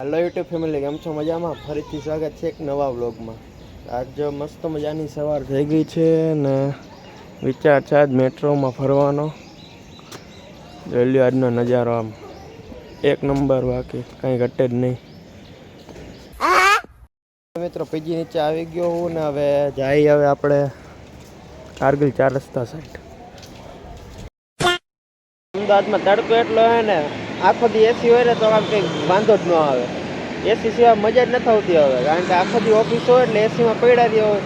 Hello YouTube family કેમ છો? મજામાં? ફરીથી સ્વાગત છે એક નવા વ્લોગમાં. આજ મસ્ત મજાની સવાર થઈ ગઈ છે ને વિચાર છે આજ મેટ્રોમાં ફરવાનો. જોઈ આજનો નજારો આમ. એક નંબર બાકી કંઈ ઘટે જ નહીં. મિત્રો પીજી નીચે આવી ગયો હું ને હવે જાય હવે આપણે કારગિલ ચાર રસ્તા સાઈડ અમદાવાદમાં તડકો એટલો હોય ને આખો દી એસી હોય ને તો આમ કંઈક વાંધો જ ન આવે. એસી સિવાય મજા જ નથી આવતી હવે, કારણ કે આખો દી ઓફિસ હોય એટલે એસીમાં પડ્યા રહ્યો હોય.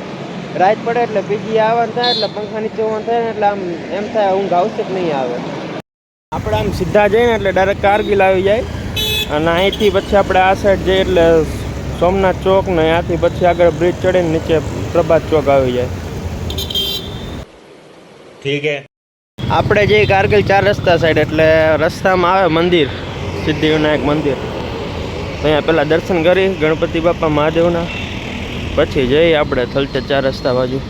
રાત પડે એટલે પીજી આવવાનું થાય એટલે પંખા નીચે હોવાનું થાય ને એટલે આમ એમ થાય ઊંઘ આવશે જ નહીં આવે. આપણે આમ સીધા જઈએ ને એટલે ડાયરેક્ટ કારગીલ આવી જાય. અને અહીંથી પછી આપણે આ સાઈડ જઈએ એટલે સોમનાથ ચોક ને ત્યાંથી પછી આગળ બ્રિજ ચડીને નીચે પ્રભાત ચોક આવી જાય. ઠીક હે. આપણે જઈએ કારગિલ ચાર રસ્તા સાઈડ એટલે રસ્તામાં આવે મંદિર, સિદ્ધિવિનાયક મંદિર. અહીંયા પહેલાં દર્શન કરી ગણપતિ બાપા મહાદેવના. પછી જઈએ આપણે થલતે ચાર રસ્તા બાજુ.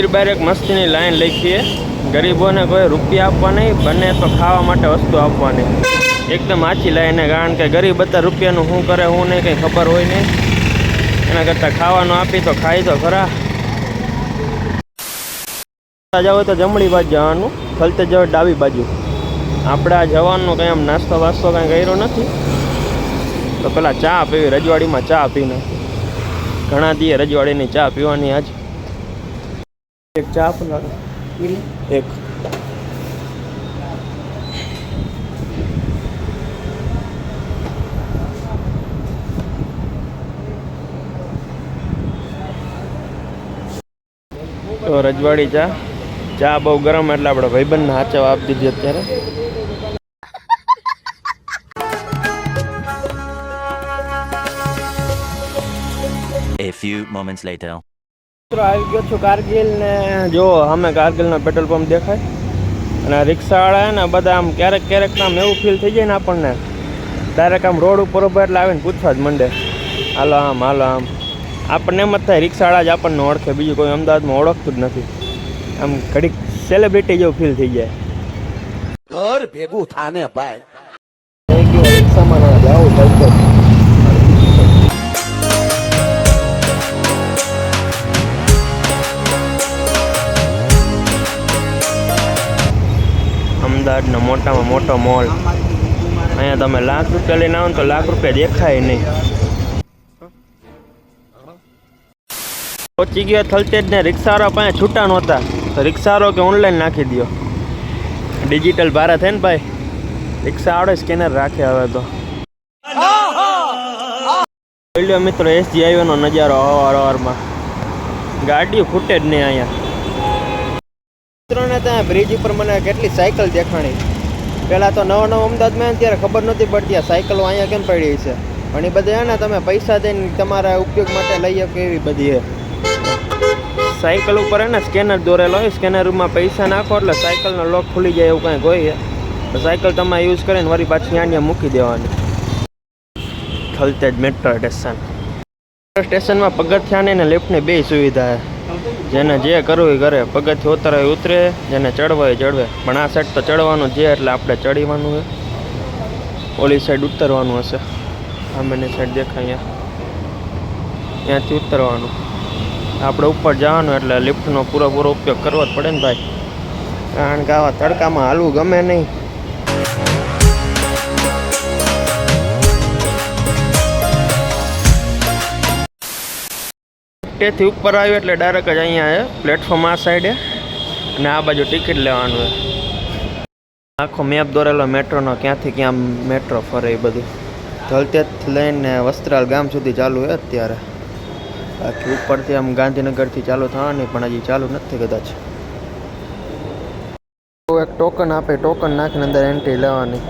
મંદિર બહાર એક મસ્તીની લાઈન લખીએ. ગરીબોને કોઈ રૂપિયા આપવા નહીં, બને તો ખાવા માટે વસ્તુ આપવાની. એકદમ આછી લાઈને કારણ કે ગરીબ બધા રૂપિયાનું શું કરે, શું નહીં, કંઈ ખબર હોય નહીં. એના કરતાં ખાવાનું આપી તો ખાઈ તો ખરા. જાવ તો જમણી બાજુ જવાનું ફલતે જાવ ડાબી બાજુ. આપણે આ જવાનું કંઈ આમ નાસ્તો વાસ્તો કાંઈ કર્યો નથી. તો પેલા ચા પીવી, રજવાડીમાં ચા પીને. ઘણા દીએ રજવાડીની ચા પીવાની આજ. એક ચા આપો એક. તો રજવાડી ચા. ચા બહુ ગરમ એટલે આપણે ભાઈબંધને હાચવ આપી દીધી અત્યારે. A few moments later. મિત્રો આવી ગયો છું કારગિલ ને જો અમે કારગિલનો પેટ્રોલ પંપ દેખાય. અને રિક્ષાવાળા ને બધા આમ ક્યારેક ક્યારેક આમ એવું ફીલ થઈ જાય ને આપણને. ડાયરેક્ટ આમ રોડ ઉપર ઊભા એટલે આવીને પૂછવા જ મંડે. હાલો આમ હાલો આમ. આપણને એમ જ થાય, રિક્ષાવાળા જ આપણને ઓળખે, બીજું કોઈ અમદાવાદમાં ઓળખતું જ નથી. આમ ઘડીક સેલિબ્રિટી જેવું ફીલ થઈ જાય. ઘર ભેગું થાને ભાઈ. અમદાવાદનો મોટામાં મોટો મોલ. અહીંયા તમે લાખ રૂપિયા લઈને આવો ને તો લાખ રૂપિયા દેખાય નહીં. પહોંચી ગયો થલતેજ ને રિક્ષાવાળા પાસે છૂટા નહોતા તો રિક્ષાવાળો કે ઓનલાઈન નાખી દો ડિજિટલ ભારત હે ને ભાઈ રિક્ષાવાળો સ્કેનર રાખે હવે તો. મિત્રો એસજી હાઈવેનો નજારો અવાર અવારમાં ગાડીઓ ફૂટે જ નહીં અહીંયા. મિત્રોને ત્યાં બ્રિજ ઉપર મને કેટલી સાયકલ દેખાણી. પહેલાં તો નવો નવો અમદાવાદમાં ત્યારે ખબર નહોતી પડતી આ સાયકલો અહીંયા કેમ પડી છે. ઘણી બધી ને તમે પૈસા દઈને તમારા ઉપયોગ માટે લઈ શકો એવી બધી સાયકલ ઉપર હે ને સ્કેનર દોરેલો હોય સ્કેનરમાં પૈસા નાખો એટલે સાયકલનો લોક ખુલી જાય એવું કાંઈક હોય તો સાયકલ તમારે યુઝ કરીને વળી પાછી અહીંયા મૂકી દેવાની. થલતેજ મેટ્રો સ્ટેશન સ્ટેશનમાં પગથિયાની ને લિફ્ટની બે સુવિધા છે. જેને જે કરવું એ કરે. પગથિયું ઉતરે એ ઉતરે. જેને ચડવા એ ચડવે. પણ આ સાઈડ તો ચડવાનું છે, એટલે આપણે ચડીવાનું છે. ઓલી સાઈડ ઉતરવાનું હશે. સામેની સાઈડ દેખાય અહીંયા. ત્યાંથી ઉતરવાનું. આપણે ઉપર જવાનું એટલે લિફ્ટનો પૂરેપૂરો ઉપયોગ કરવો જ પડે ને ભાઈ. કારણ કે આવા તડકામાં હાલવું ગમે નહીં. તેથી ઉપર આવ્યો એટલે ડાયરેક્ટ જ અહીંયા છે. પ્લેટફોર્મ આ સાઈડે અને આ બાજુ ટિકિટ લેવાનું છે. આખો મેપ દોરેલો મેટ્રોનો, ક્યાંથી ક્યાં મેટ્રો ફરે એ બધું. ધલતેજથી લઈને વસ્ત્રાલ ગામ સુધી ચાલુ છે અત્યારે. બાકી ઉપરથી આમ ગાંધીનગરથી ચાલુ થવાની, પણ હજી ચાલુ નથી કદાચ. એક ટોકન આપે ટોકન નાખીને અંદર એન્ટ્રી લેવાની.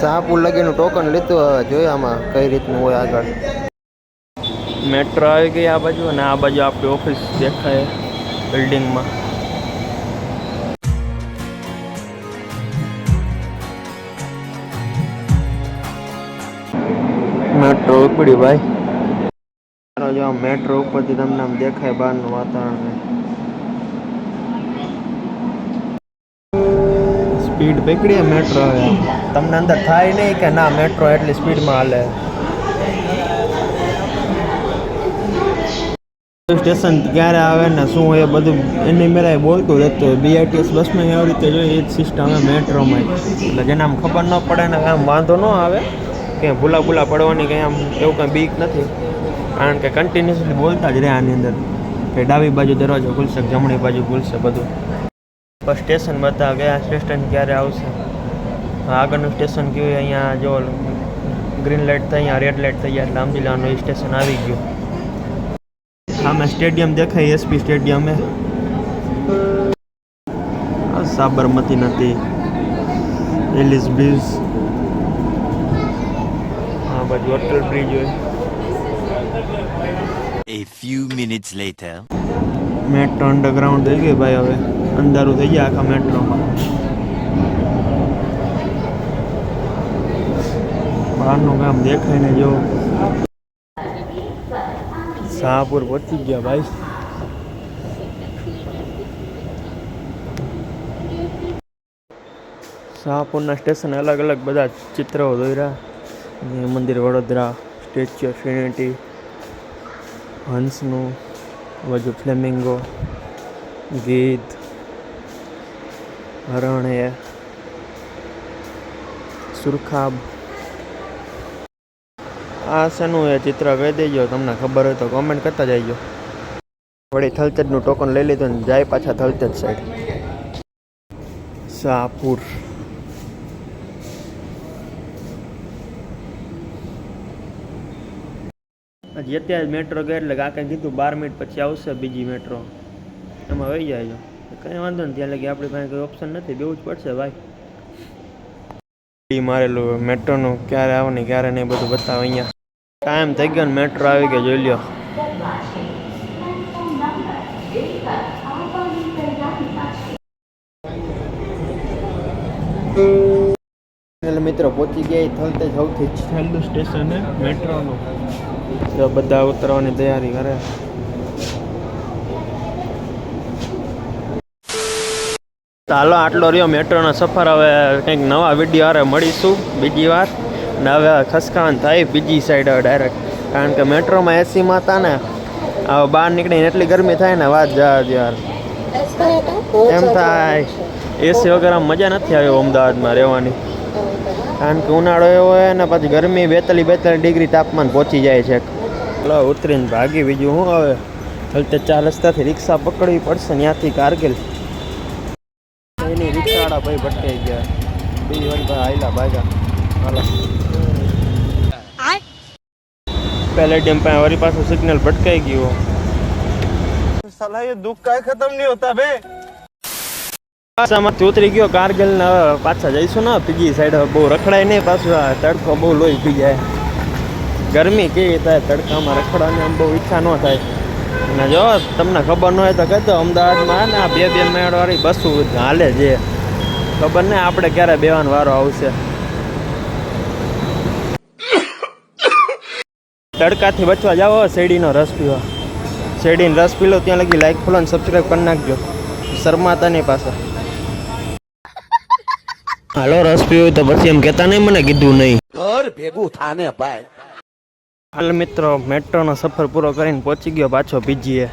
શાહપુર લગીનું ટોકન લીધું જોઈએ આમાં કઈ રીતનું હોય આગળ. મેટ્રો આવી ગઈ આ બાજુ અને આ બાજુ આપણી ઓફિસ દેખાય બિલ્ડિંગમાં. મેટ્રો બગડ્યું ભાઈ. મારો જો મેટ્રો ઉપરથી તમને આમ દેખાય બહારનું વાતાવરણ સ્પીડ પકડીએ મેટ્રો હવે. તમને અંદર થાય નહીં કે ના મેટ્રો એટલી સ્પીડમાં હાલે. સ્ટેશન ક્યારે આવે ને શું હોય એ બધું, એની મેળા બોલતું રહેતું હોય. બીઆરટીએસ બસમાં એવી રીતે જોઈએ એ જ સિસ્ટમ હવે મેટ્રોમાં. એટલે જેને આમ ખબર ન પડે ને આમ વાંધો ન આવે, કે ભૂલા ભૂલા પડવાની કંઈ આમ એવું કંઈ બીક નથી. કારણ કે કન્ટિન્યુઅસલી બોલતા જ રહે આની અંદર. કે ડાબી બાજુ દરવાજો ખુલશે જમણી બાજુ ખુલશે બધું. બસ સ્ટેશન બતા ગયા, સ્ટેશન ક્યારે આવશે? આગળનું સ્ટેશન કયું અહીંયા જો ગ્રીન લાઇટ થઈ રેડ લાઇટ થઈ ગયા એટલે એ સ્ટેશન આવી ગયું. સામે સ્ટેડિયમ દેખાય એસપી સ્ટેડિયમ. હે આ સાબરમતી નથી એલિસ બ્રિજ આ બાજુ અટલ બ્રિજ હોય. A few minutes later. Metro underground થઈ ગઈ ભાઈ હવે. અંધારું થઈ ગયા આખા મેટ્રોમાં બહારનું કામ દેખાય ને જો. શાહપુર પહોંચી ગયા ભાઈ. શાહપુરના સ્ટેશન અલગ અલગ બધા ચિત્રો દોર્યા. મંદિર વડોદરા સ્ટેચ્યુ ઓફ યુનિટી હંસનું, બાજુ ફ્લેમિંગો ગીધ હરણે સુરખાબ આ શેનું એ ચિત્ર કહી દેજો, તમને ખબર હોય તો કોમેન્ટ કરતા જઈજો વળી થલતેજનું ટોકન લઈ લીધું ને જાય પાછા થલતેજ સાઈડ શાહપુર. હજી અત્યારે મેટ્રો ગયા એટલે કાકે કીધું, બાર મિનિટ પછી આવશે બીજી મેટ્રો એમાં વહી જાય કંઈ વાંધો નથી, ત્યાં લગી આપણી પાસે કોઈ ઓપ્શન નથી, બેવું જ પડશે ભાઈ. મારેલું મેટ્રોનું ક્યારે આવવાની ક્યારે નહીં બધું બતાવે અહીંયા. ટાઈમ થઈ ગયો ને મેટ્રો આવી ગયો જોઈ લ્યો. એટલે મિત્રો પહોંચી ગયા થલતે સૌથી છેલ્લું સ્ટેશન હે મેટ્રોનું. તો બધા ઉતરવાની તૈયારી કરે. ચાલો આટલો રહ્યો મેટ્રોનો સફર. હવે કંઈક નવા વીડિયો હારે મળીશું. બીજી વાર. ને હવે ખસકાન થાય બીજી સાઈડ ડાયરેક્ટ કારણ કે મેટ્રોમાં એસીમાં હતા ને બહાર નીકળીને એટલી ગરમી થાય ને વાત જા યાર. એમ થાય. એસી વગર આમ મજા નથી આવી અમદાવાદમાં રહેવાની. કારણ કે ઉનાળો એવો હોય ને પછી ગરમી બેતાલીસ બેતાલીસ ડિગ્રી તાપમાન પહોંચી જાય છે. ચલો ઉતરીને ભાગી. બીજું શું હવે હલતે ચાર રસ્તાથી રિક્ષા પકડવી પડશે ત્યાંથી કારગિલ. એની રિક્ષાવાળા ભાઈ ભટકાઈ ગયા. બીજી વાર ભાઈ આયલા ભાગ્યા હાલો પેલેડિયમ પાસે વળી પાછું સિગ્નલ ભટકાઈ ગયું साला ये दुख का खत्म नहीं होता बे પાછામાંથી ઉતરી ગયો કારગિલ ને હવે પાછા જઈશું ને બીજી સાઈડ હવે બહુ રખડાય નહીં પાછું આ તડકો બહુ લોહી પી જાય ગરમી કેવી થાય તડકામાં રખડવાની આમ બહુ ઈચ્છા ન થાય અને જો તમને ખબર ન હોય તો કહેતો અમદાવાદમાં ને આ બે બે મેળવાળી બસો હાલે છે ખબર નહીં આપણે ક્યારે બેવાનો વારો આવશે તડકાથી બચવા જાઓ શેરડીનો રસ પીવા. શેરડીનો રસ પી લો ત્યાં લગી લાઈક ફોલો અને સબસ્ક્રાઈબ કરી નાખજો. શરમાતા નહીં પાછા હાલો રસ પીવો તો પછી એમ કહેતા નહીં મને કીધું નહીં. ઘર ભેગું થાને ભાઈ. હાલ મિત્રો મેટ્રોનો સફર પૂરો કરીને પહોંચી ગયો પાછો પીજીએ.